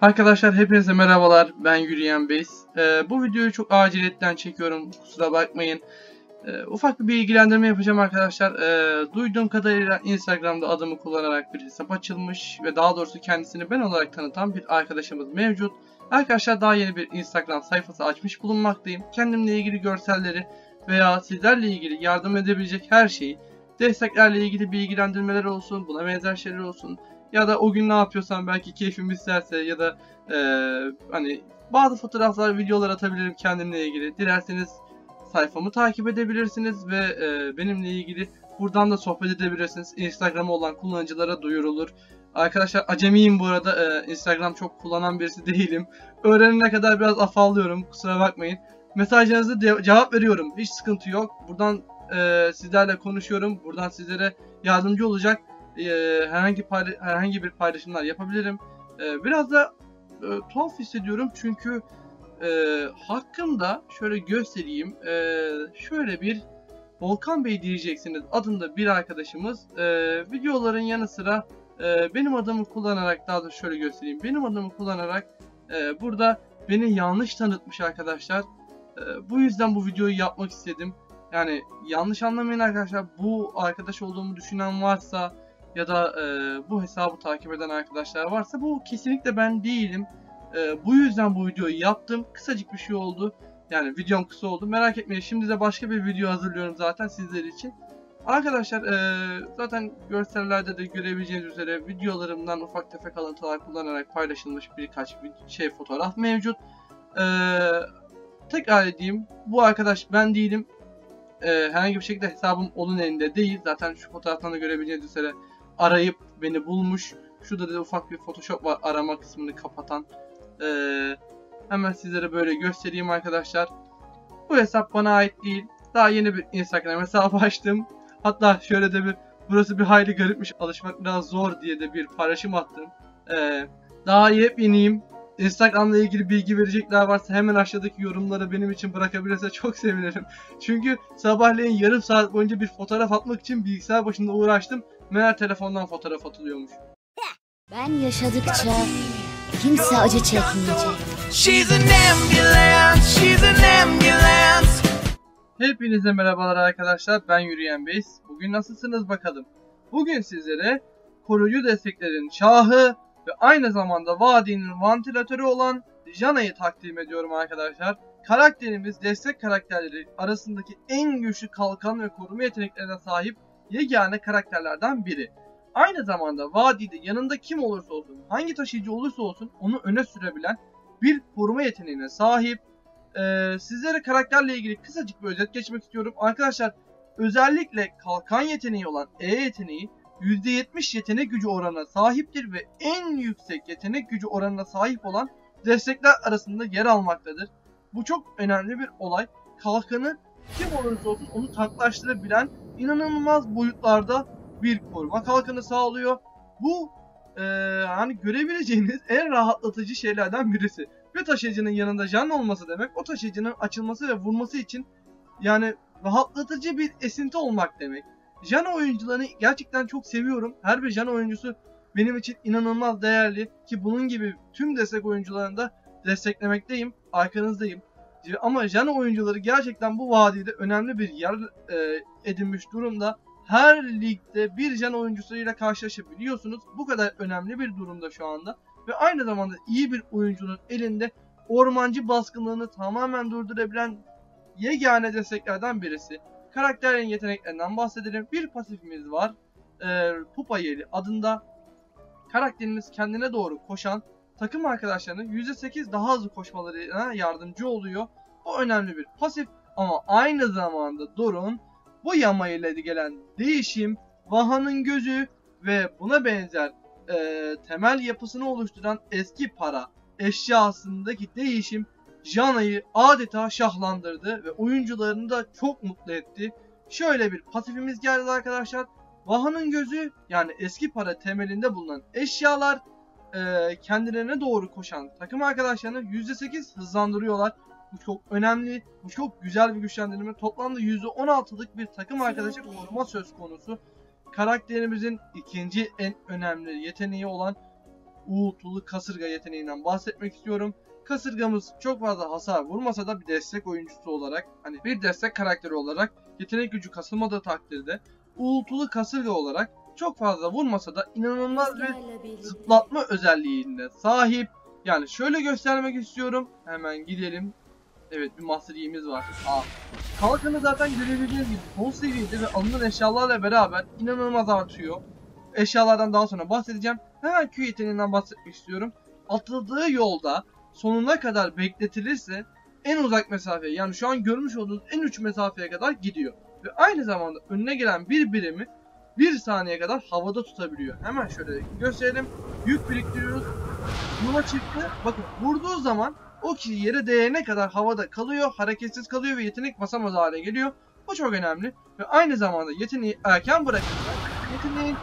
Arkadaşlar hepinize merhabalar. Ben Yürüyen Beys. Ee, bu videoyu çok aciliyetten çekiyorum. Kusura bakmayın. Ee, ufak bir bilgilendirme yapacağım arkadaşlar. Ee, duyduğum kadarıyla Instagram'da adımı kullanarak bir hesap açılmış ve daha doğrusu kendisini ben olarak tanıtan bir arkadaşımız mevcut. Arkadaşlar daha yeni bir Instagram sayfası açmış bulunmaktayım. Kendimle ilgili görselleri veya sizlerle ilgili yardım edebilecek her şeyi, desteklerle ilgili bilgilendirmeler olsun, buna benzer şeyler olsun ya da o gün ne yapıyorsam belki keyfim isterse ya da e, hani bazı fotoğraflar, videolar atabilirim kendimle ilgili. Dilerseniz sayfamı takip edebilirsiniz ve e, benimle ilgili buradan da sohbet edebilirsiniz. Instagram'a olan kullanıcılara duyurulur. Arkadaşlar acemiyim bu arada. E, Instagram çok kullanan birisi değilim. Öğrenene kadar biraz afallıyorum. Kusura bakmayın. Mesajlarınızı cevap veriyorum. Hiç sıkıntı yok. Buradan e, sizlerle konuşuyorum. Buradan sizlere yardımcı olacak e, herhangi herhangi bir paylaşımlar yapabilirim. E, biraz da e, tuhaf hissediyorum çünkü e, hakkımda şöyle göstereyim. E, şöyle bir Volkan Bey diyeceksiniz adında bir arkadaşımız e, videoların yanı sıra e, benim adımı kullanarak daha da şöyle göstereyim. Benim adımı kullanarak e, burada beni yanlış tanıtmış arkadaşlar. E, bu yüzden bu videoyu yapmak istedim. Yani yanlış anlamayın arkadaşlar. Bu arkadaş olduğumu düşünen varsa ya da e, bu hesabı takip eden arkadaşlar varsa bu kesinlikle ben değilim. E, bu yüzden bu videoyu yaptım. Kısacık bir şey oldu. Yani videom kısa oldu. Merak etmeyin. Şimdi de başka bir video hazırlıyorum zaten sizler için. Arkadaşlar e, zaten görsellerde de görebileceğiniz üzere videolarımdan ufak tefek alıntılar kullanarak paylaşılmış birkaç bir şey fotoğraf mevcut. E, tekrar edeyim. Bu arkadaş ben değilim. E, herhangi bir şekilde hesabım onun elinde değil. Zaten şu fotoğraftan da görebileceğiniz üzere arayıp beni bulmuş. Şurada da ufak bir Photoshop var arama kısmını kapatan. Ee, hemen sizlere böyle göstereyim arkadaşlar. Bu hesap bana ait değil. Daha yeni bir Instagram hesabı açtım. Hatta şöyle de bir burası bir hayli garipmiş alışmak biraz zor diye de bir paylaşım attım. Ee, daha yepyeniyim. Instagram'la ilgili bilgi verecekler varsa hemen aşağıdaki yorumları benim için bırakabilirse çok sevinirim. Çünkü sabahleyin yarım saat boyunca bir fotoğraf atmak için bilgisayar başında uğraştım. Meğer telefondan fotoğraf atılıyormuş. Ben yaşadıkça kimse acı çekmeyecek. She's an ambulance, she's an ambulance. Hepinize merhabalar arkadaşlar. Ben Yürüyen Beys. Bugün nasılsınız bakalım? Bugün sizlere koruyucu desteklerin şahı ve aynı zamanda vadinin vantilatörü olan Jana'yı takdim ediyorum arkadaşlar. Karakterimiz destek karakterleri arasındaki en güçlü kalkan ve koruma yeteneklerine sahip yegane karakterlerden biri. Aynı zamanda vadide yanında kim olursa olsun, hangi taşıyıcı olursa olsun onu öne sürebilen bir koruma yeteneğine sahip. Ee, sizlere karakterle ilgili kısacık bir özet geçmek istiyorum. Arkadaşlar özellikle kalkan yeteneği olan E yeteneği %70 yetenek gücü oranına sahiptir ve en yüksek yetenek gücü oranına sahip olan destekler arasında yer almaktadır. Bu çok önemli bir olay. Kalkanı kim olursa olsun onu tanklaştırabilen inanılmaz boyutlarda bir koruma kalkanı sağlıyor. Bu eee, hani görebileceğiniz en rahatlatıcı şeylerden birisi. Bir taşıyıcının yanında can olması demek o taşıyıcının açılması ve vurması için yani rahatlatıcı bir esinti olmak demek. Jan oyuncularını gerçekten çok seviyorum. Her bir Jan oyuncusu benim için inanılmaz değerli ki bunun gibi tüm destek oyuncularını da desteklemekteyim. Arkanızdayım. Ama Jan oyuncuları gerçekten bu vadide önemli bir yer e, edinmiş durumda. Her ligde bir Jan oyuncusuyla karşılaşabiliyorsunuz. Bu kadar önemli bir durumda şu anda. Ve aynı zamanda iyi bir oyuncunun elinde ormancı baskınlığını tamamen durdurabilen yegane desteklerden birisi. Karakterin yeteneklerinden bahsedelim. Bir pasifimiz var. Ee, Pupa Yeli adında. Karakterimiz kendine doğru koşan takım arkadaşlarının %8 daha hızlı koşmalarına yardımcı oluyor. Bu önemli bir pasif ama aynı zamanda Dorun bu yama ile gelen değişim, Vaha'nın gözü ve buna benzer e, temel yapısını oluşturan eski para eşyasındaki değişim Jana'yı adeta şahlandırdı ve oyuncularını da çok mutlu etti. Şöyle bir pasifimiz geldi arkadaşlar. Vaha'nın gözü yani eski para temelinde bulunan eşyalar e, kendilerine doğru koşan takım arkadaşlarını %8 hızlandırıyorlar. Bu çok önemli, bu çok güzel bir güçlendirme. Toplamda %16'lık bir takım arkadaşı koruma söz konusu. Karakterimizin ikinci en önemli yeteneği olan uğultulu kasırga yeteneğinden bahsetmek istiyorum. Kasırgamız çok fazla hasar vurmasa da bir destek oyuncusu olarak hani bir destek karakteri olarak yetenek gücü kasılmadığı takdirde uğultulu kasırga olarak çok fazla vurmasa da inanılmaz bir zıplatma özelliğine sahip. Yani şöyle göstermek istiyorum. Hemen gidelim. Evet bir Master Yi'miz var. Aa. Kalkanı zaten görebildiğiniz gibi son seviyede ve alınan eşyalarla beraber inanılmaz artıyor. Eşyalardan daha sonra bahsedeceğim. Hemen Q yeteneğinden bahsetmek istiyorum. Atıldığı yolda sonuna kadar bekletilirse en uzak mesafeye yani şu an görmüş olduğunuz en uç mesafeye kadar gidiyor. Ve aynı zamanda önüne gelen bir birimi bir saniye kadar havada tutabiliyor. Hemen şöyle gösterelim. Yük biriktiriyoruz. Yola çıktı. Bakın vurduğu zaman o kişi yere değene kadar havada kalıyor, hareketsiz kalıyor ve yetenek basamaz hale geliyor. Bu çok önemli. Ve aynı zamanda yeteneği erken bırakırsak yeteneğin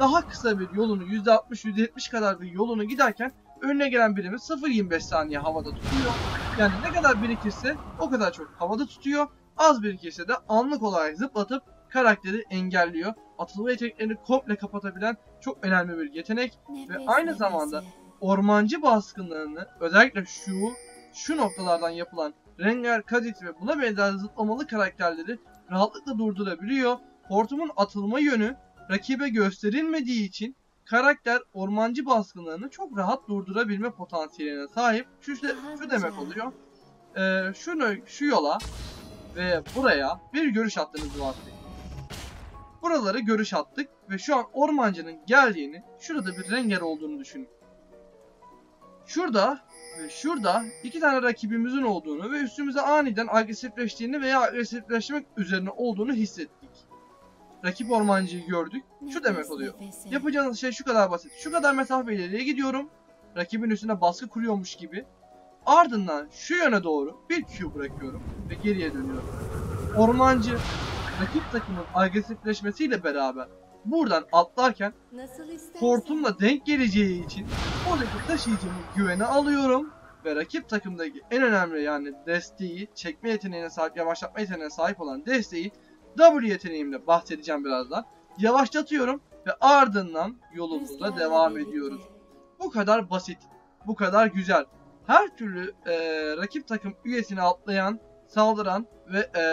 daha kısa bir yolunu %60-%70 kadar bir yolunu giderken önüne gelen birimi 0.25 saniye havada tutuyor. Yani ne kadar birikirse o kadar çok havada tutuyor. Az birikirse de anlık olarak zıplatıp karakteri engelliyor. Atılma yeteneklerini komple kapatabilen çok önemli bir yetenek. Nefes aynı nefese. zamanda ormancı baskınlarını özellikle şu şu noktalardan yapılan Rengar, Kha'Zix ve buna benzer zıplamalı karakterleri rahatlıkla durdurabiliyor. Hortumun atılma yönü rakibe gösterilmediği için karakter ormancı baskınlarını çok rahat durdurabilme potansiyeline sahip. Şu, işte, şu demek oluyor. Ee, şunu, şu yola ve buraya bir görüş attığınızı varsayın. Buraları görüş attık ve şu an ormancının geldiğini, şurada bir Rengar olduğunu düşünün. Şurada ve şurada iki tane rakibimizin olduğunu ve üstümüze aniden agresifleştiğini veya agresifleşmek üzerine olduğunu hissettik. Rakip ormancıyı gördük. Şu demek oluyor. Yapacağınız şey şu kadar basit. Şu kadar mesafe ileriye gidiyorum. Rakibin üstüne baskı kuruyormuş gibi. Ardından şu yöne doğru bir Q bırakıyorum ve geriye dönüyorum. Ormancı rakip takımın agresifleşmesiyle beraber buradan atlarken hortumla denk geleceği için oradaki taşıyıcımı güvene alıyorum ve rakip takımdaki en önemli yani desteği, çekme yeteneğine sahip, yavaşlatma yeteneğine sahip olan desteği W yeteneğimle bahsedeceğim birazdan. Yavaşlatıyorum ve ardından yolumuza devam ediyoruz. Bu kadar basit, bu kadar güzel. Her türlü e, rakip takım üyesini atlayan, saldıran ve e,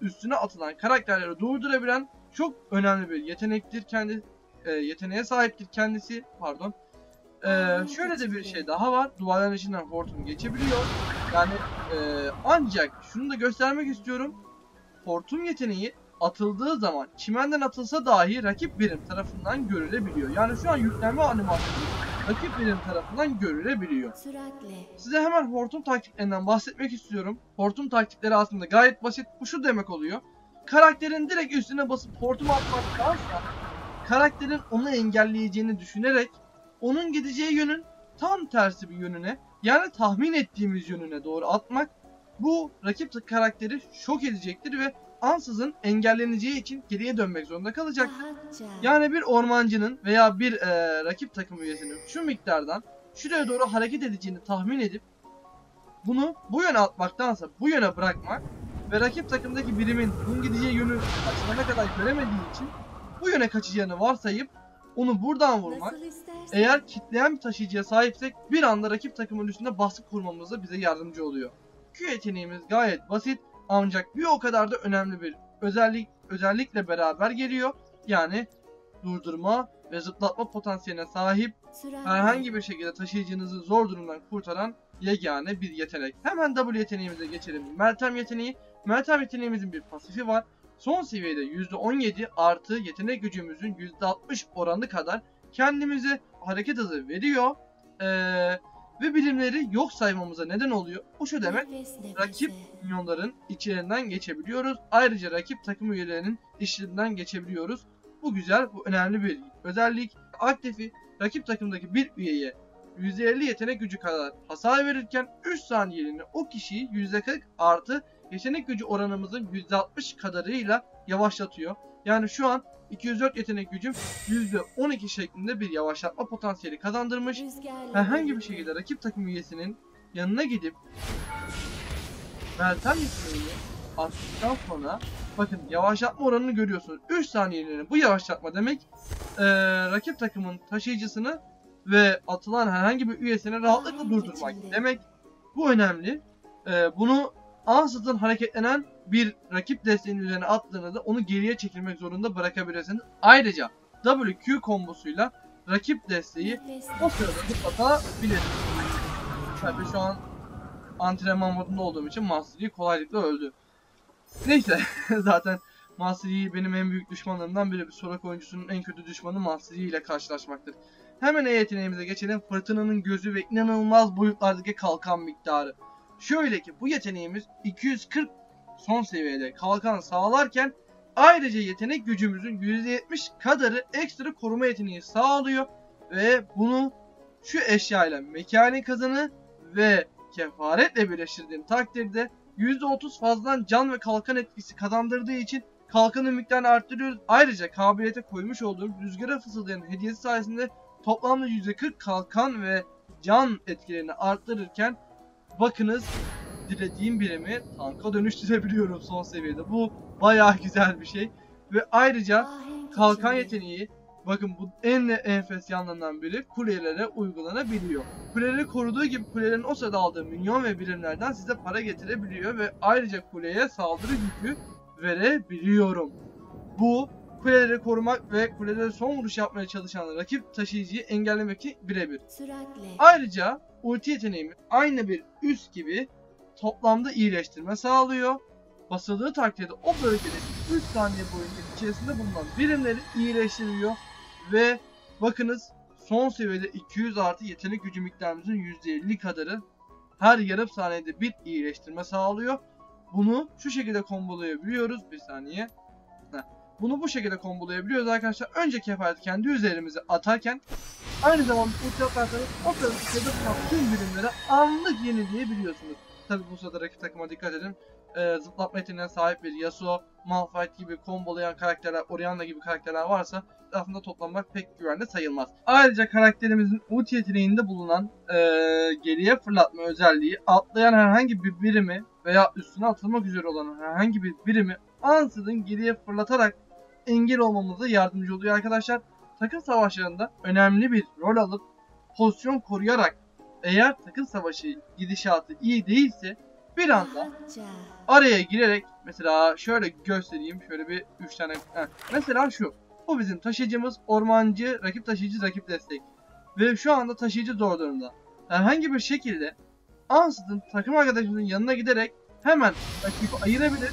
üstüne atılan karakterleri durdurabilen çok önemli bir yetenektir kendi e, yeteneğe sahiptir kendisi. Pardon. E, şöyle de bir şey daha var. Duvarların içinden hortum geçebiliyor. Yani e, ancak şunu da göstermek istiyorum. Hortum yeteneği atıldığı zaman çimenden atılsa dahi rakip birim tarafından görülebiliyor. Yani şu an yüklenme animasyonu rakip birim tarafından görülebiliyor. Size hemen hortum taktiklerinden bahsetmek istiyorum. Hortum taktikleri aslında gayet basit. Bu şu demek oluyor. Karakterin direkt üstüne basıp hortum atmaktansa karakterin onu engelleyeceğini düşünerek onun gideceği yönün tam tersi bir yönüne yani tahmin ettiğimiz yönüne doğru atmak bu rakip karakteri şok edecektir ve ansızın engelleneceği için geriye dönmek zorunda kalacak. Yani bir ormancının veya bir e, rakip takım üyesinin şu miktardan şuraya doğru hareket edeceğini tahmin edip bunu bu yöne atmaktansa bu yöne bırakmak ve rakip takımdaki birimin bunun gideceği yönü açılana kadar göremediği için bu yöne kaçacağını varsayıp onu buradan vurmak eğer kitleyen bir taşıyıcıya sahipsek bir anda rakip takımın üstünde baskı kurmamızda bize yardımcı oluyor. Q yeteneğimiz gayet basit ancak bir o kadar da önemli bir özellik özellikle beraber geliyor. Yani durdurma ve zıplatma potansiyeline sahip herhangi bir şekilde taşıyıcınızı zor durumdan kurtaran yegane bir yetenek. Hemen W yeteneğimize geçelim. Meltem yeteneği. Meltem yeteneğimizin bir pasifi var. Son seviyede %17 artı yetenek gücümüzün %60 oranı kadar kendimize hareket hızı veriyor. Ee, ve birimleri yok saymamıza neden oluyor. Bu şu demek. Rakip minyonların içlerinden geçebiliyoruz. Ayrıca rakip takım üyelerinin işlerinden geçebiliyoruz. Bu güzel, bu önemli bir özellik. Aktifi rakip takımdaki bir üyeye %50 yetenek gücü kadar hasar verirken 3 saniyeliğine o kişiyi %40 artı yetenek gücü oranımızın %60 kadarıyla yavaşlatıyor. Yani şu an 204 yetenek gücüm %12 şeklinde bir yavaşlatma potansiyeli kazandırmış herhangi bir şekilde rakip takım üyesinin yanına gidip Meltem yeteneğini attıktan sonra bakın yavaşlatma oranını görüyorsunuz. 3 saniyeliğine bu yavaşlatma demek eee, rakip takımın taşıyıcısını ve atılan herhangi bir üyesini rahatlıkla durdurmak demek. Bu önemli. Ee, bunu ansızın hareketlenen bir rakip desteğinin üzerine attığınızda onu geriye çekilmek zorunda bırakabilirsiniz. Ayrıca WQ kombosuyla rakip desteği o sırada zıplatabilir. Tabii şu an antrenman modunda olduğum için Master Yi kolaylıkla öldü. Neyse zaten Master Yi benim en büyük düşmanlarımdan biri. Bir Sorak oyuncusunun en kötü düşmanı Master Yi ile karşılaşmaktır. Hemen E yeteneğimize geçelim. Fırtınanın gözü ve inanılmaz boyutlardaki kalkan miktarı. Şöyle ki bu yeteneğimiz 240 son seviyede kalkan sağlarken ayrıca yetenek gücümüzün %70 kadarı ekstra koruma yeteneği sağlıyor ve bunu şu eşyayla mekanik kazanı ve kefaretle birleştirdiğim takdirde %30 fazladan can ve kalkan etkisi kazandırdığı için kalkanın miktarını arttırıyoruz. Ayrıca kabiliyete koymuş olduğum rüzgara fısıldayan hediyesi sayesinde toplamda %40 kalkan ve can etkilerini arttırırken bakınız dilediğim birimi tanka dönüştürebiliyorum son seviyede. Bu bayağı güzel bir şey. Ve ayrıca kalkan yeteneği bakın bu en enfes yanlarından biri kulelere uygulanabiliyor. Kuleleri koruduğu gibi kulelerin o sırada aldığı minyon ve birimlerden size para getirebiliyor ve ayrıca kuleye saldırı gücü verebiliyorum. Bu kuleleri korumak ve kulelere son vuruş yapmaya çalışan rakip taşıyıcıyı engellemek için birebir. Ayrıca ulti yeteneğimiz aynı bir üst gibi toplamda iyileştirme sağlıyor. Basıldığı takdirde o bölgede 3 saniye boyunca içerisinde bulunan birimleri iyileştiriyor ve bakınız son seviyede 200 artı yetenek gücü miktarımızın %50 kadarı her yarım saniyede bir iyileştirme sağlıyor. Bunu şu şekilde kombolayabiliyoruz. Bir saniye. Heh. Bunu bu şekilde kombolayabiliyoruz arkadaşlar. Önce kefareti kendi üzerimize atarken aynı zamanda ulti atarsanız o bulunan tüm birimleri anlık yenileyebiliyorsunuz. Tabi bu sırada rakip takıma dikkat edin. Ee, zıplatma yeteneğine sahip bir Yasuo, Malphite gibi kombolayan karakterler, Orianna gibi karakterler varsa etrafında toplanmak pek güvenli sayılmaz. Ayrıca karakterimizin ulti yeteneğinde bulunan ee, geriye fırlatma özelliği atlayan herhangi bir birimi veya üstüne atılmak üzere olan herhangi bir birimi ansızın geriye fırlatarak engel olmamıza yardımcı oluyor arkadaşlar. Takım savaşlarında önemli bir rol alıp pozisyon koruyarak eğer takım savaşı gidişatı iyi değilse bir anda araya girerek mesela şöyle göstereyim şöyle bir 3 tane heh. mesela şu bu bizim taşıyıcımız ormancı rakip taşıyıcı rakip destek. Ve şu anda taşıyıcı zor durumda. Herhangi bir şekilde ansızın takım arkadaşımızın yanına giderek hemen rakibi ayırabilir.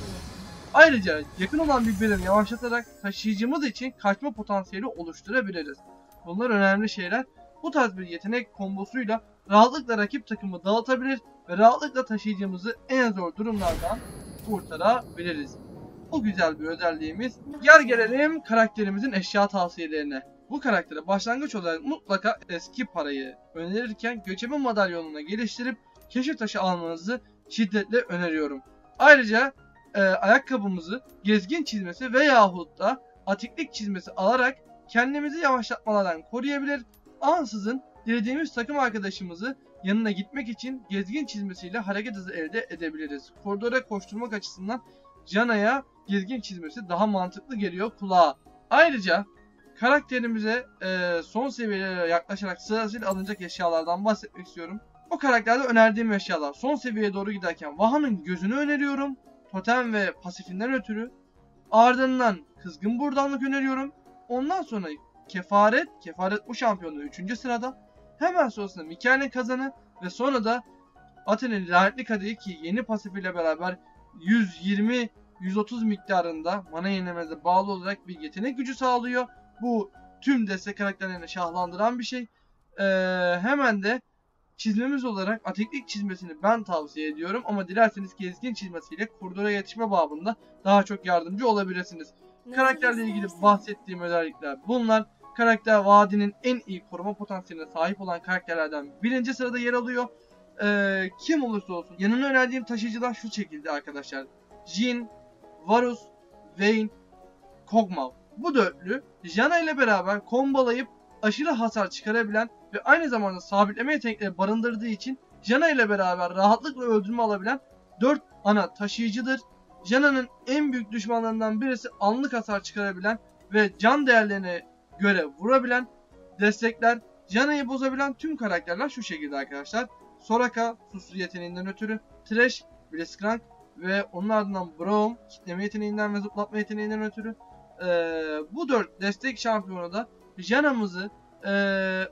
Ayrıca yakın olan bir birim yavaşlatarak taşıyıcımız için kaçma potansiyeli oluşturabiliriz. Bunlar önemli şeyler bu tarz bir yetenek kombosuyla rahatlıkla rakip takımı dağıtabilir ve rahatlıkla taşıyıcımızı en zor durumlardan kurtarabiliriz. Bu güzel bir özelliğimiz. Gel gelelim karakterimizin eşya tavsiyelerine. Bu karaktere başlangıç olarak mutlaka eski parayı önerirken göçebe madalyonuna geliştirip keşif taşı almanızı şiddetle öneriyorum. Ayrıca e, ayakkabımızı gezgin çizmesi veyahut da atiklik çizmesi alarak kendimizi yavaşlatmalardan koruyabilir. Ansızın dilediğimiz takım arkadaşımızı yanına gitmek için gezgin çizmesiyle hareket hızı elde edebiliriz. Koridora koşturmak açısından Jana'ya gezgin çizmesi daha mantıklı geliyor kulağa. Ayrıca karakterimize e, son seviyelere yaklaşarak sırasıyla alınacak eşyalardan bahsetmek istiyorum. Bu karakterde önerdiğim eşyalar son seviyeye doğru giderken Vaha'nın gözünü öneriyorum. Totem ve pasifinden ötürü. Ardından kızgın buradanlık öneriyorum. Ondan sonra kefaret, kefaret bu şampiyonluğu 3. sırada. Hemen sonrasında Mikael'in kazanı ve sonra da Aten'in lanetli kadehi ki yeni pasifiyle beraber 120-130 miktarında mana yenilemenize bağlı olarak bir yetenek gücü sağlıyor. Bu tüm destek karakterlerini şahlandıran bir şey. Ee, hemen de çizmemiz olarak atiklik çizmesini ben tavsiye ediyorum ama dilerseniz gezgin çizmesiyle koridora yetişme babında daha çok yardımcı olabilirsiniz. Karakterle ilgili bahsettiğim özellikler bunlar. Karakter vadinin en iyi koruma potansiyeline sahip olan karakterlerden birinci sırada yer alıyor. Ee, kim olursa olsun. Yanına önerdiğim taşıyıcılar şu şekilde arkadaşlar. Jin, Varus, Vayne, Kog'Maw. Bu dörtlü Janna ile beraber kombalayıp aşırı hasar çıkarabilen ve aynı zamanda sabitleme yetenekleri barındırdığı için Janna ile beraber rahatlıkla öldürme alabilen 4 ana taşıyıcıdır. Janna'nın en büyük düşmanlarından birisi anlık hasar çıkarabilen ve can değerlerine göre vurabilen destekler Jana'yı bozabilen tüm karakterler şu şekilde arkadaşlar. Soraka, susuz yeteneğinden ötürü, Thresh, Blitzcrank ve onun ardından Braum, kitleme yeteneğinden ve zıplatma yeteneğinden ötürü. Ee, bu dört destek şampiyonu da Jana'mızı e,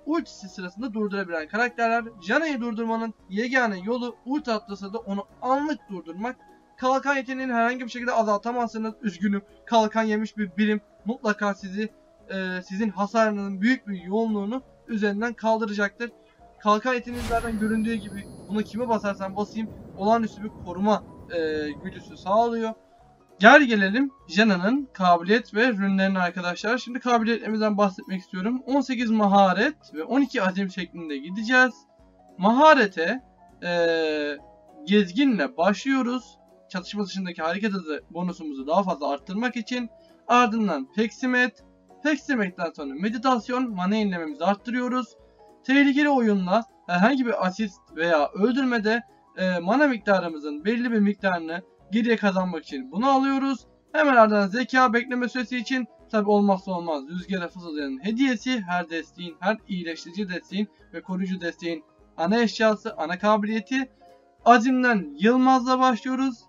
ultisi sırasında durdurabilen karakterler. Jana'yı durdurmanın yegane yolu ulti atlasa da onu anlık durdurmak. Kalkan yeteneğini herhangi bir şekilde azaltamazsınız. Üzgünüm. Kalkan yemiş bir birim mutlaka sizi e, sizin hasarının büyük bir yoğunluğunu üzerinden kaldıracaktır. Kalkan yeteneği zaten göründüğü gibi bunu kime basarsan basayım olağanüstü bir koruma e, güdüsü sağlıyor. Gel gelelim Jana'nın kabiliyet ve ürünlerine arkadaşlar. Şimdi kabiliyetlerimizden bahsetmek istiyorum. 18 maharet ve 12 azim şeklinde gideceğiz. Maharete e, gezginle başlıyoruz. Çatışma dışındaki hareket hızı bonusumuzu daha fazla arttırmak için. Ardından peksimet. Peksimetten sonra meditasyon mana yenilememizi arttırıyoruz. Tehlikeli oyunla herhangi bir asist veya öldürmede e, mana miktarımızın belli bir miktarını geriye kazanmak için bunu alıyoruz. Hemen ardından zeka bekleme süresi için tabi olmazsa olmaz rüzgara fısıldayanın hediyesi her desteğin her iyileştirici desteğin ve koruyucu desteğin ana eşyası ana kabiliyeti. Azimden Yılmaz'la başlıyoruz.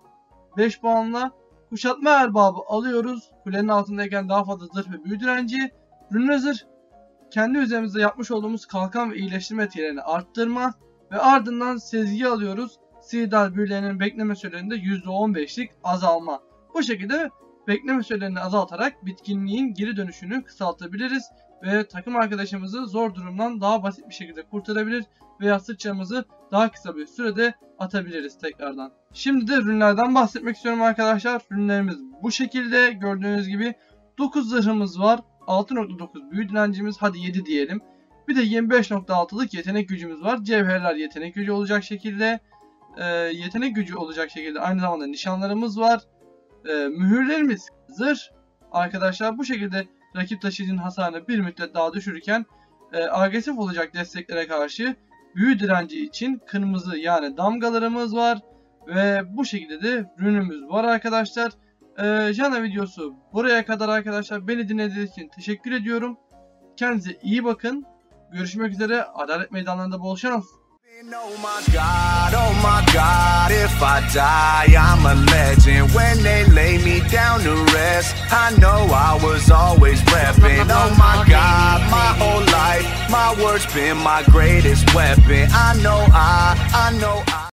5 puanla. Kuşatma erbabı alıyoruz. Kulenin altındayken daha fazla zırh ve büyü direnci. Zırh kendi üzerimizde yapmış olduğumuz kalkan ve iyileştirme etkilerini arttırma ve ardından sezgi alıyoruz. Sihirdar büyülerinin bekleme sürelerinde %15'lik azalma. Bu şekilde bekleme sürelerini azaltarak bitkinliğin geri dönüşünü kısaltabiliriz ve takım arkadaşımızı zor durumdan daha basit bir şekilde kurtarabilir veya sıçramızı daha kısa bir sürede atabiliriz tekrardan. Şimdi de ürünlerden bahsetmek istiyorum arkadaşlar. Ürünlerimiz bu şekilde gördüğünüz gibi 9 zırhımız var. 6.9 büyü direncimiz hadi 7 diyelim. Bir de 25.6'lık yetenek gücümüz var. Cevherler yetenek gücü olacak şekilde. E, yetenek gücü olacak şekilde aynı zamanda nişanlarımız var. E, mühürlerimiz zırh. Arkadaşlar bu şekilde rakip taşıyıcının hasarını bir müddet daha düşürürken e, agresif olacak desteklere karşı büyü direnci için kırmızı yani damgalarımız var. Ve bu şekilde de rünümüz var arkadaşlar. Ee, Jana videosu buraya kadar arkadaşlar. Beni dinlediğiniz için teşekkür ediyorum. Kendinize iyi bakın. Görüşmek üzere. Adalet meydanlarında bol şans. Oh my god, oh my god, if I die, I'm a legend. When they lay me down to rest, I know I was always repping. Oh my god, my whole life, my words been my greatest weapon. I know I, I know I.